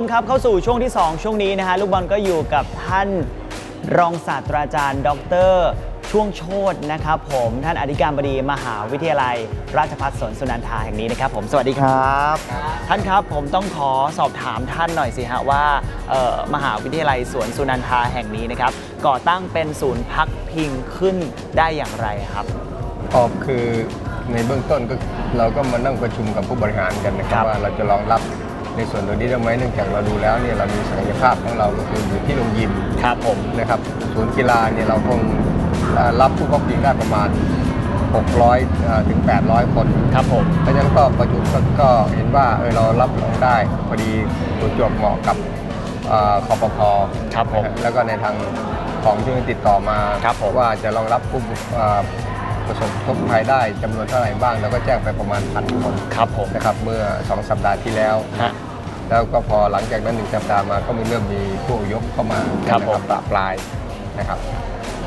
ผู้ชมครับเข้าสู่ช่วงที่ 2 ช่วงนี้นะฮะลูกบอลก็อยู่กับท่านรองศาสตราจารย์ ดร ช่วงโชตนะครับผมท่านอธิการบดีมหาวิทยาลัย ราชภัฏสวนสุนันทาแห่งนี้นะครับผมสวัสดีครับ ท่านครับผมต้องขอสอบถามท่านหน่อยสิฮะว่าเอ่อมหาวิทยาลัยสวนสุนันทาแห่งนี้นะครับก่อตั้งเป็นศูนย์พักพิงขึ้นได้อย่างไรครับ ออกคือในเบื้องต้นก็เราก็มานั่งประชุมกับผู้บริหารกันนะคครัรับบ ว่าเราจะรองรับ ในส่วนตรงนี้ได้ไหมเนื่องจากเราดูแล้วเนี่ยเรามีศักยภาพของเราก็คืออยู่ที่โรงยิมครับผมนะครับศูนย์กีฬาเนี่ยเราคงเอ่อรับผู้เข้าพิงได้ประมาณ 600เอ่อถึง800 คนครับผมเพราะฉะนั้นก็ประชุมก็ก็เห็นว่าเออเรารับรองได้พอดีตัวจวบเหมาะกับเอ่อคอปพครับผมนะฮะแล้วก็ในทางของที่ติดต่อมาครับผมว่าจะรองรับผู้เอ่อประสบทุกภัยได้จำนวนเท่าไหร่บ้าง แล้วก็แจ้งไปประมาณพันคนครับผมนะครับเมื่อ 2 สัปดาห์ที่แล้วฮะ แล้วก็พอหลังจากนั้นหนึ่งสัปดาห์มาก็มีเริ่มมีผู้อพยพเข้ามาครับนะผม ปราปลายนะครับ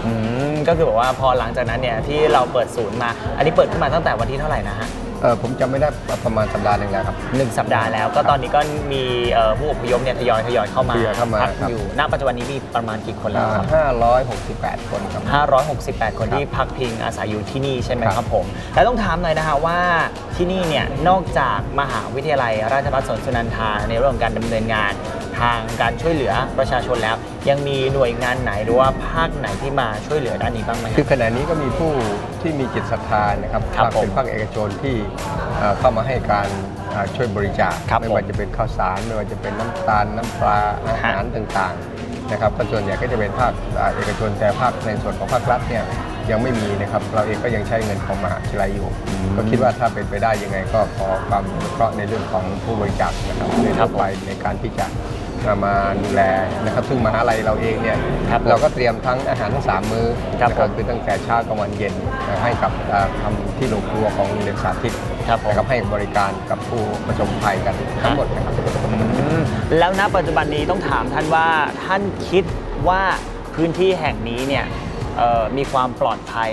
อืมก็คือแบบว่าพอหลังจากนั้นเนี่ยที่เราเปิดศูนย์มา อันนี้เปิดขึ้นมาตั้งแต่วันที่เท่าไหร่นะฮะ เออผมจำไม่ได้ประมาณสัปดาห์หนึ่งแล้วครับ หนึ่งสัปดาห์แล้วก็ตอนนี้ก็มีเอ่อผู้อพยพเนี่ยทยอยทยอยเข้ามาทยอยเข้ามาพักครับ อยู่ณปัจจุบันนี้มีประมาณกี่คนแล้วครับ ห้าร้อยหกสิบแปดคนครับ 568 คนครับที่พักพิงอาศัยอยู่ที่นี่ใช่ไหมครับครับผม แล้วต้องถามหน่อยนะฮะว่าที่นี่เนี่ยนอกจากมหาวิทยาลัยราชภัฏสวนสุนันทาในเรื่องของการดำเนินงาน ทางการช่วยเหลือประชาชนแล้ว ยังมีหน่วยงานไหนหรือว่าภาคไหนที่มาช่วยเหลือด้านนี้บ้างไหม คือขณะนี้ก็มีผู้ที่มีจิตศรัทธานะครับครับภาคผมเป็นภาคเอกชนที่เอ่อเข้ามาให้การเอ่อช่วยบริจาคครับไม่ผมว่าจะเป็นข้าวสารไม่ว่าจะเป็นน้ำตาลน้ำปลาอาหารต่างๆนะครับก็ส่วนใหญ่ก็จะเป็นภาคเอ่อเอกชนแต่ภาคในส่วนของภาครัฐเนี่ยยังไม่มีนะครับเราเองก็ยังใช้เงินของมหาวิทยาลัยอยู่ ก็คิดว่าถ้าเป็นไปได้ยังไงก็ขอความอนุเคราะห์ในเรื่องของผู้บริจาคนะครับในครัทั่บวผม ไปในการที่จะ มาดูแลนะครับซึ่งมหาลัยเราเองเนี่ยครับผมเราก็เตรียมทั้งอาหารทั้งสามมื้อครับนะผมคือตั้งแต่เช้ากลางวันเย็นนะให้กับเอ่อทำที่โรงครัวของโรงเรียนสาธิตครับผมนะครับให้บริการกับผู้ประสบภัยกันทั้งหมดนะครับอืมแล้วณปัจจุบันนี้ต้องถามท่านว่าท่านคิดว่าพื้นที่แห่งนี้เนี่ยเอ่อมีความปลอดภัย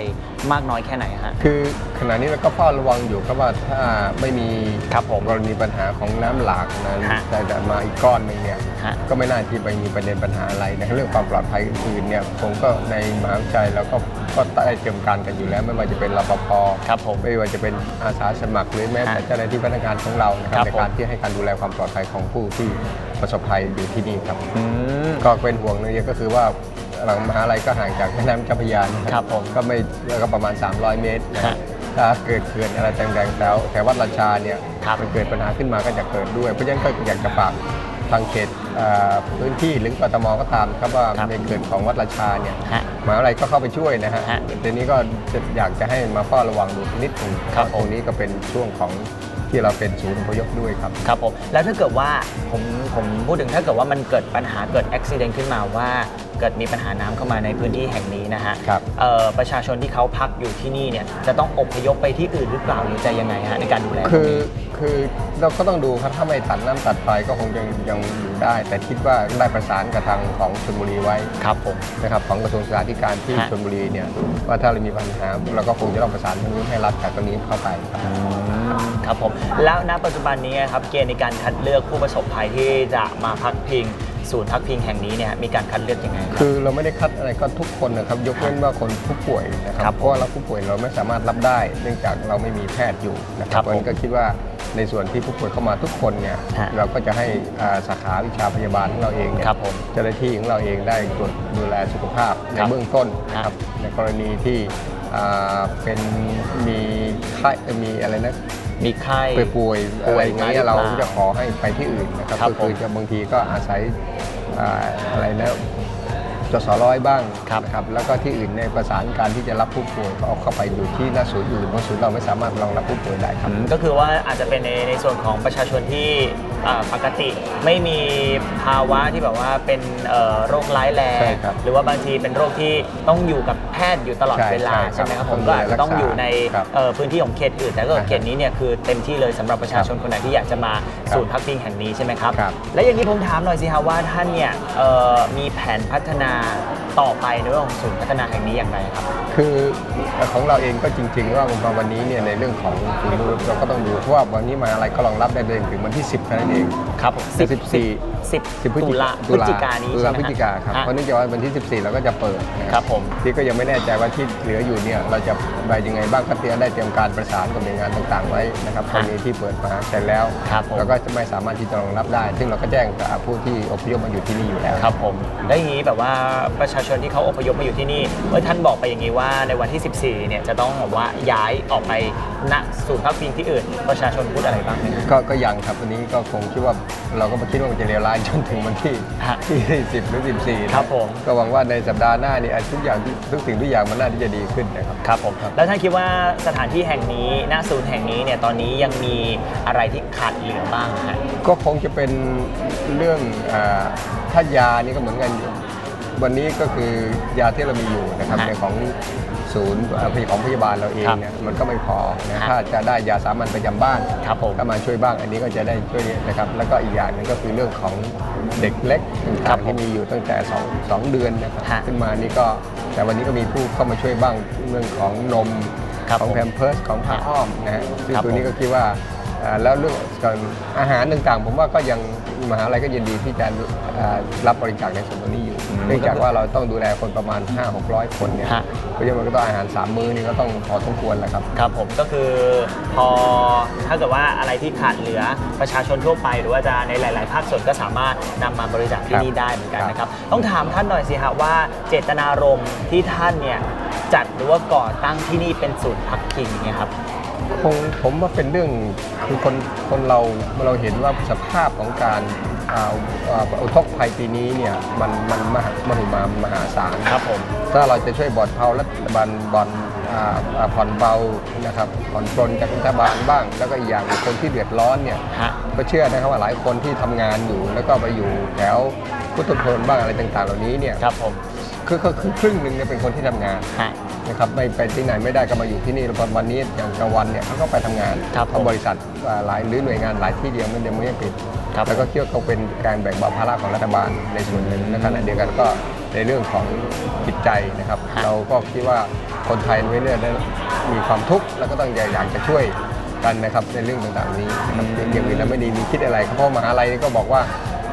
มากน้อยแค่ไหนฮะ คือขณะนี้เราก็เฝ้าระวังอยู่ครับว่าถ้าไม่มีครับผมกรณีปัญหาของน้ำหลากนะฮะแต่แต่มาอีกก้อนหนึ่งเนี่ยฮะ ก็ไม่น่าที่ไปมีประเด็นปัญหาอะไรนะครับเรื่องความปลอดภัยอื่นๆเนี่ยผมก็ในมหาวิทยาลัยเราก็ก็ได้เตรียมการกันอยู่แล้ว ไม่ว่าจะเป็นรปภครับผม ไม่ว่าจะเป็นอาสาสมัครหรือแม้แต่ฮะเจ้าหน้าที่พนักงานของเรานะคครัรับบในผม การที่ให้การดูแลความปลอดภัยของผู้ที่ประสบภัยอยู่ที่นี่ครับ อืม ก็เป็นห่วงเนึงก็คือว่า หลังมหาลัยก็ห่างจากแม่น้ำเจ้าพระยานะครับผมก็ไม่ก็ประมาณ 300 เมตรนะฮะ ถ้าเกิดเขื่อนอะไรต่างๆแล้วแต่วัดราชาเนี่ยครับ มันเกิดปัญหาขึ้นมาก็จะเกิดด้วย เพราะฉะนั้นก็อยากจะฝากทางเขตเอ่อพื้นที่หรือกทมก็ตามครับว่าครับในเขื่อนของวัดราชาเนี่ย ฮะ มหาวิทยาลัยก็เข้าไปช่วยนะฮะฮะทีนี้ก็จะอยากจะให้มาเฝ้าระวังดูนิดหนึงครับเพาะตรงนี้ก็เป็นช่วงของที่เราเป็นศูนย์อพยพด้วยครับ ครับผมแล้วถ้าเกิดว่าผมผมพูดถึงถ้าเกิดว่ามันเกิดปัญหาเกิดอุบิเหตุขึ้นมาว่า เกิดมีปัญหาน้ำเข้ามาในพื้นที่แห่งนี้นะฮะครับ เอ่อประชาชนที่เขาพักอยู่ที่นี่เนี่ยจะต้องอพยพไปที่อื่นหรือเปล่าหรือจะยังไงฮะในการดูแลตรคืงอนี้คือเราก็ต้องดูครับถ้าไม่ตัดน้ำตัดไฟก็คงยังยังอยู่ได้ แต่คิดว่าได้ประสานกับทางของชลบุรีไว้ครับผม นะครับของกระทรวงศึกษาธิการที่ฮะ ชลบุรีเนี่ยว่าถ้าเรามีปัญหาเราก็คงจะต้องประสานทางนู้นให้รัฐจากตรงนี้เข้าไปครับ ครับผมแล้วณปัจจุบันนี้ครับเกณฑ์ในการคัดเลือกผู้ประสบภัยที่จะมาพักพิง ศูนย์พักพิงแห่งนี้เนี่ยมีการคัดเลือกยังไงครับ คือเราไม่ได้คัดอะไรก็ทุกคนนะครับ ยกเว้นว่าคนผู้ป่วยนะคครัรับบเพราะว่าเราผู้ป่วยเราไม่สามารถรับได้ เนื่องจากเราไม่มีแพทย์อยู่นะคครัรับบเพราะฉะนั้นก็คิดว่าในส่วนที่ผู้ป่วยเข้ามาทุกคนเนี่ยฮะ เราก็จะให้อ่าสาขาวิชาพยาบาลของเราเองเนี่ย ครับผม เจ้าหน้าที่ของเราเองได้ตรวจดูแลสุขภาพในครับเบื้องต้นนะคครัรับบในกรณีที่อ่าเป็นมีไข้มีอะไรนะ มีไข้ป่วยป่วยป่อะวยไรอย่างเงี้มาหรืยอเราเปล่าจะขอให้ไปที่อื่นนะครับครับก็คือผมจะบางทีก็อาศัยอ่าอะไรนะจสร้อยบ้างครับนะครับแล้วก็ที่อื่นในยประสานการที่จะรับผู้ป่วยก็เอาเข้าไปอยู่ที่หน้าศูนย์อื่นเพราะศูนย์เราไม่สามารถรองรับผู้ป่วยได้ครับอืมก็คือว่าอาจจะเป็นในในส่วนของประชาชนที่อ่า ปกติ ไม่มีภาวะที่แบบว่าเป็นเอ่อโรคร้ายแรงใช่ครับหรือว่าบางทีเป็นโรคที่ต้องอยู่กับแพทย์อยู่ตลอดใช่เวลาใช่ครับใช่ไหมครับผมต้องดูก็แลอาจจะต้องอยู่ในครับเอ่อพื้นที่ของเขตอื่นแต่ก็อ่าฮะเขตนี้เนี่ยคือเต็มที่เลยสำหรับประชาชนคนไหนที่อยากจะมาครับศูนย์พักพิงแห่งนี้ใช่ไหมครับครับและอย่างนี้ผมถามหน่อยสิครับว่าท่านเนี่ยเอ่อมีแผนพัฒนาต่อไปในเรื่องของศูนย์พัฒนาแห่งนี้อย่างไรครับ คือของเราเองก็จริง ๆ ว่าวันนี้เนี่ยในเรื่องของศูนย์เราก็ต้องดูเพราะว่าวันนี้มาอะไรก็รองรับได้เองถึงวันที่ 10เท่านั้นเองครับผม14 10 10ตุลาพฤศจิกายนนี้ตุใช่ลาไหมพฤศจิกาครับฮะเพราะเนื่องจากว่าวันที่ 14 เราก็จะเปิดนะคครัรับผม ที่ก็ยังไม่แน่ใจว่าที่เหลืออยู่เนี่ยเราจะไปยังไงบ้างก็เตรียมได้เตรียมการประสานกับหน่วยงานต่างๆ ไว้นะครับตอนนี้ที่เปิดมาเสร็จแล้วครับผม เราก็จะไม่สามารถที่จะรองรับได้ ซึ่งเราก็แจ้งกับผู้ที่อพยพมาอยู่ที่นี่อยู่แล้ว ครับผมได้วอย่างนี้แบบว่าประชาชนที่เขาอพยพมาอยู่ที่นี่เมื่อท่านบอกไปอย่างนี้ว่าในวันที่ 14 เนี่ยจะต้องแบบว่าย้ายออกไปณศูนย์พักพิงที่อื่น ประชาชนพูดอะไรบ้างไหมครับ ก็ก็ยังครับวันนี้ก็คงคิดว่าเราก็ไม่คิดว่ามันจะเลวร้ายจนถึงวันที่ฮะที่10หรือ14นะครับผม ก็หวังว่าในสัปดาห์หน้านี่ทุกอย่างที่ทุกสิ่งทุกอย่างมันน่าที่จะดีขึ้นนะครับ ครับผม ครับ แล้วท่านคิดว่าสถานที่แห่งนี้หน้าศูนย์แห่งนี้เนี่ยตอนนี้ยังมีอะไรที่ขาดเหลือบ้างฮะ ก็คงจะเป็นเรื่องอาถ้ายานี่ก็เหมือนกันอยู่วันนี้ก็คือยาที่เรามีอยู่นะครับฮะในของ ศูนย์อ่าผลิตของพยาบาลเราเองครับเนี่ยมันก็ไม่พอนะฮะถ้าจะได้ยาสามัญประจำบ้านครับผมก็มาช่วยบ้างอันนี้ก็จะได้ช่วยนะครับแล้วก็อีกอย่างหนึงก็คือเรื่องของเด็กเล็กครัต่าบงๆผมที่มีอยู่ตั้งแต่สองสองเดือนนะครับฮะขึ้นมานี่ก็แต่วันนี้ก็มีผู้เข้ามาช่วยบ้างเรื่องของนมครับของผมแพมเพิร์สของผ้าฮะอ้อมนะฮะซึ่งครับตัวนี้ผมก็คิดว่าอ่าแล้วเรื่องการอาหารต่างๆ ผมว่าก็ยัง มหาลัยก็ยินดีที่จะอ่ารับบริจาคในส่วนตรงนี้อยู่ เนื่องจากว่าเราต้องดูแลคนประมาณ 5 6 0 0 คนเนี่ยฮะ เพราะฉะนั้นมันก็ต้องอาหาร 3 มื้อนี่ก็ต้องพอสมควรแหละครับ ครับผมก็คือพอถ้าเกิดว่าอะไรที่ขาดเหลือประชาชนทั่วไป หรือว่าจะในหลาย ๆ ภาคส่วนก็สามารถนำมาบริจาคที่ครับนี่ได้เหมือนกันนะครับ ต้องถามท่านหน่อยสิฮะว่าเจตนารมณ์ที่ท่านเนี่ยจัดหรือว่าก่อตั้งที่นี่เป็นศูนย์พักพิงเนี่ยครับ คงผมว่าเป็นเรื่องคือคนคนเราเราเห็นว่าสภาพของการอ่าอ่าอุทกภัยปีนี้เนี่ยมันมันมหามหึมามหาศาลครับผมถ้าเราจะช่วยบอดเผารัฐบาลบอลอ่าอ่าผ่อนเบานะครับผ่อนปลนจากรัฐบาลบ้าง แล้วก็อีกอย่างคนที่เดือดร้อนเนี่ยฮะก็เชื่อนะครับว่าหลายคนที่ทำงานอยู่ แล้วก็ไปอยู่แถวพุทธพลบ้างอะไรต่างๆ เหล่านี้เนี่ยครับผม คือคือคือครึ่งหนึ่งเนี่ยเป็นคนที่ทำงานฮะ นะครับไม่ไปที่ไหนไม่ได้ก็มาอยู่ที่นี่แล้วพอวันนี้อย่างกลางวันเนี่ยเขาก็ไปทำงานครับเพราะบริษัทอ่าหลายหรือหน่วยงานหลายที่เดียวมันยังไม่ได้ปิดครับ แล้วก็คิดว่าเขาเป็นการแบ่งเบาภาระของรัฐบาลในส่วนหนึ่งในขณะเดียวกันก็ในเรื่องของจิตใจนะครับฮะเราก็คิดว่าคนไทยไม่เลือกได้มีความทุกข์แล้วก็ต้องอยากจะช่วยกันนะครับในเรื่องต่างๆนี้นะครับอย่างอื่นเราไม่ได้มีคิดอะไรครับเพราะมหาลัยนี่ก็บอกว่า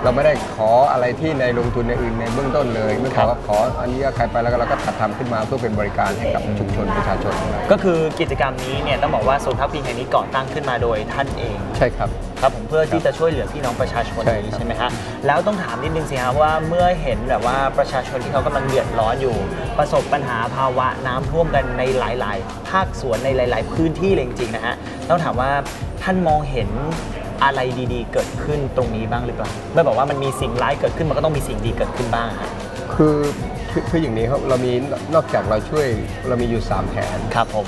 เราไม่ได้ขออะไรที่ในลงทุนในอื่นในเบื้องต้นเลยไม่ขอขออันนี้ใครไปแล้วก็เราก็จัดทำขึ้นมาเพื่อเป็นบริการให้กับชุมชนประชาชนของเราก็คือกิจกรรมนี้เนี่ยต้องบอกว่าศูนย์พักพิงแห่งนี้ก่อตั้งขึ้นมาโดยท่านเองใช่ครับครับผมเพื่อที่จะช่วยเหลือพี่น้องประชาชนใช่นี้ครับใช่ไหมฮะแล้วต้องถามนิดนึงสิฮะว่าเมื่อเห็นแบบว่าประชาชนที่เขากำลังเดือดร้อนอยู่ ประสบปัญหาภาวะน้ำท่วมกันในหลาย ๆ ภาคส่วนในหลาย ๆ พื้นที่เลยจริงๆนะฮะต้องถามว่าท่านมองเห็น อะไรดีๆ เกิดขึ้นตรงนี้บ้างหรือเปล่าไม่บอกว่ามันมีสิ่งร้ายเกิดขึ้นมันก็ต้องมีสิ่งดีเกิดขึ้นบ้างฮะคือคือคืออย่างนี้ครับเรามีนอกจากเราช่วยเรามีอยู่ 3 แผน ครับผม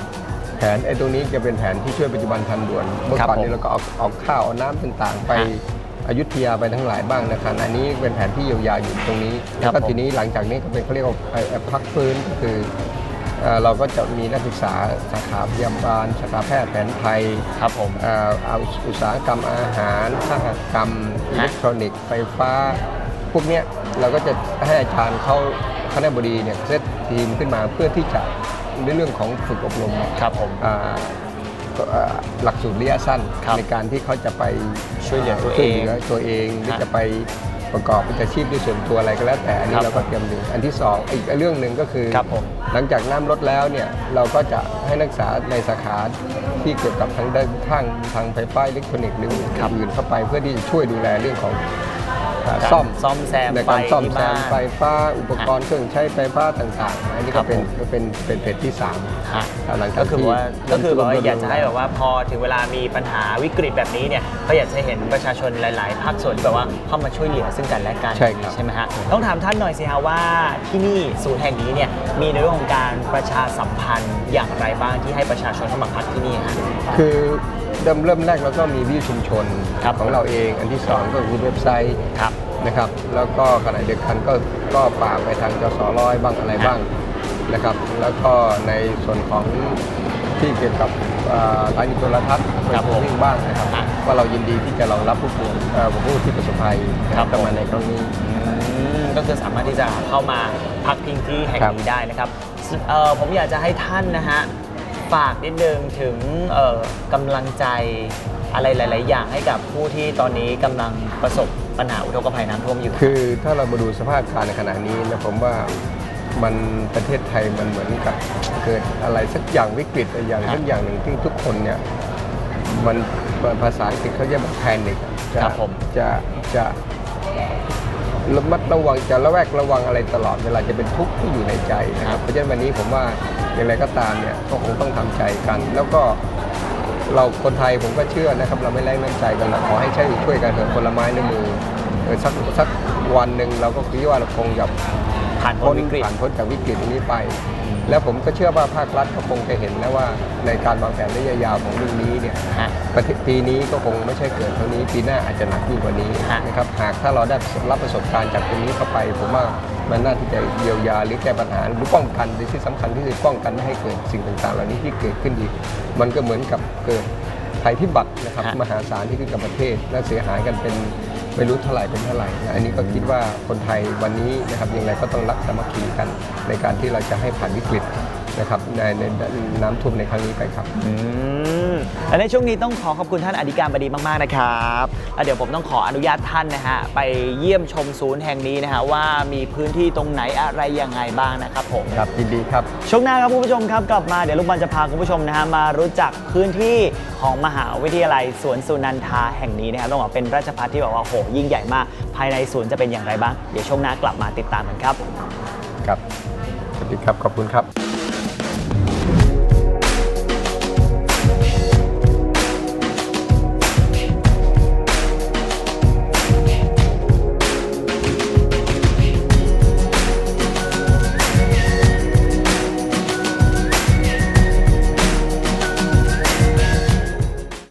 แผนไอ้ตรงนี้จะเป็นแผนที่ช่วยปัจจุบันทันด่วนเมื่อครับก่อนผมนี้เราก็เอาเอาข้าวเอาน้ำต่างๆ ไปฮะอยุธยาไปทั้งหลายบ้างนะครับอันนี้เป็นแผนที่เยียวยาอยู่ตรงนี้ ครัแล้บวก็ผม ทีนี้หลังจากนี้ก็เป็นเขาเรียกว่าไอ้ไอ้พักฟื้นก็คือ เอ่อเราก็จะมีนักศึกษาสาขาพยาบาลสาขาแพทย์แผนไทยครับผมเอ่อเอาอุตสาหกรรมอาหารสหกรรมอิเล็กทรอนิกส์ไฟฟ้า พวกเนี้ยเราก็จะให้อาจารย์เขาคณะบดีเนี่ยเซตทีมขึ้นมาเพื่อที่จะในเรื่องของฝึกอบรมครับผมอ่าก็อ่าหลักสูตรระยะสั้นครับในการที่เขาจะไปช่วยเหลือตัวเองช่วยเหลือตัวเองหรือฮะจะไป ประกอบวิชาชีพด้วยส่วนตัวอะไรก็แล้วแต่อันนี้ครับเราก็เตรียมดูอันที่สองอีกเรื่องหนึ่งก็คือ ครับผม หลังจากน้ำลดแล้วเนี่ยเราก็จะให้นักศึกษาในสาขาที่เกี่ยวกับทางด้านทางทางไฟฟ้าอิเล็กทรอนิกส์หรือครับอื่นเข้าไปเพื่อที่จะช่วยดูแลเรื่องของอ่าการ ซ่อมซ่อมแซมในการไฟซ่อมที่แซมบ้านไฟฟ้าอุปกรณ์เครื่องใช้ไฟฟ้าต่างๆอันนี้ครัก็บเป็นผมก็เป็นเป็นเฟสที่สามฮะหลังจากก็คือที่ว่าก็คือแบบว่าน้ำท่วมอยากจะให้แบบว่าพอถึงเวลามีปัญหาวิกฤตแบบนี้เนี่ยก็อยากจะเห็นประชาชนหลายๆภาคส่วนที่แบบว่าเข้ามาช่วยเหลือซึ่งกันและกันใช่ครับใช่ไหมฮะต้องถามท่านหน่อยสิฮะว่าที่นี่ศูนย์แห่งนี้เนี่ยมีในเรื่องของการประชาสัมพันธ์อย่างไรบ้างที่ให้ประชาชนเข้ามาพักที่นี่ฮะคือ เริ่มเริ่มแรกเราก็มีวิทยุชุมชนครับของเราเอง อันที่สองก็คือเว็บไซต์ครับนะครับ แล้วก็ขณะเดียวกันก็ก็ฝากไปทางจสร้อยบ้างอะไรบ้างนะครับ แล้วก็ในส่วนของที่เกี่ยวกับอ่าสถานีโทรทัศน์ไปครับผมวิ่งบ้างนะครับอะว่าเรายินดีที่จะรองรับผู้ป่วยเอ่อผู้ที่ประสบภัยนะคครัรับบเข้ามาในครั้งนี้อืมก็คือสามารถที่จะเข้ามาพักพิงที่แห่งครับนี้ได้นะครับเอ่อผมอยากจะให้ท่านนะฮะ ฝากนิดนึงถึงเอ่อกำลังใจอะไรหลาย ๆ อย่างให้กับผู้ที่ตอนนี้กำลังประสบปัญหาอุทกภัยน้ำท่วมอยู่ คือถ้าเรามาดูสภาพการในขณะนี้นะผมว่ามันประเทศไทยมันเหมือนกับเกิดอะไรสักอย่างวิกฤตอะไรอย่างครับสักอย่างหนึ่งที่ทุกคนเนี่ยมันภาษาอังกฤษเขาเรียกว่าแพนิคจะครับผมจะจะระมัดระวังจะระแวกระวังอะไรตลอดเวลาจะเป็นทุกข์ที่อยู่ในใจนะครับเพราะฉะนั้นวันนี้ผมว่า อย่างไรก็ตามเนี่ยก็คงต้องทำใจกัน แล้วก็เราคนไทยผมก็เชื่อนะครับ เราไม่ไร้น้ำใจกันเราขอให้ใช้ช่วยกันเถอะคนละไม้ในมือเออสักสักวันหนึ่งเราก็คิดว่าเราคงจะผ่านพ้นวิกฤตผ่านพ้นจากวิกฤตนี้ไป แล้วผมก็เชื่อว่าภาครัฐก็คงจะเห็นแล้วว่าในการวางแผนระยะยาวของเรื่องนี้เนี่ยฮะประเทศปีนี้ก็คงไม่ใช่เกิดเท่านี้ปีหน้าอาจจะหนักยิ่งกว่านี้ฮะนะครับหากถ้าเราได้รับประสบการณ์จากตรงนี้เข้าไป ผมว่า มันน่าที่จะเยียวยาหรือแก้ปัญหาหรือป้องกันโดยที่สำคัญที่สุดป้องกันไม่ให้เกิดสิ่งต่างๆ เหล่านี้ที่เกิดขึ้นอีก มันก็เหมือนกับเกิดภัยพิบัตินะครับฮะมหาศาลที่ขึ้นกับประเทศและเสียหายกันเป็นไม่รู้เท่าไหร่เป็นเท่าไหร่นะอันนี้ก็คิดว่าคนไทยวันนี้นะครับยังไงก็ต้องรักสามัคคีกัน ในการที่เราจะให้ผ่านวิกฤตนะครับในในน้ำท่วมในครั้งนี้ไปครับอืม และในช่วงนี้ต้องขอขอบคุณท่านอธิการบดีมาก ๆ นะครับแล้วเดี๋ยวผมต้องขออนุญาตท่านนะฮะไปเยี่ยมชมศูนย์แห่งนี้นะฮะว่ามีพื้นที่ตรงไหนอะไรยังไงบ้างนะครับผม ครับยินดีครับ ช่วงหน้าครับคุณผู้ชมครับกลับมาเดี๋ยวลูกบอลจะพาคุณผู้ชมนะฮะมารู้จักพื้นที่ของมหาวิทยาลัยสวนสุนันทาแห่งนี้นะครับต้องบอกเป็นราชพัฒที่แบบว่าโหยิ่งใหญ่มาก ภายในศูนย์จะเป็นอย่างไรบ้าง เดี๋ยวช่วงหน้ากลับมาติดตามกันครับ ครับ สวัสดีครับ ขอบคุณครับ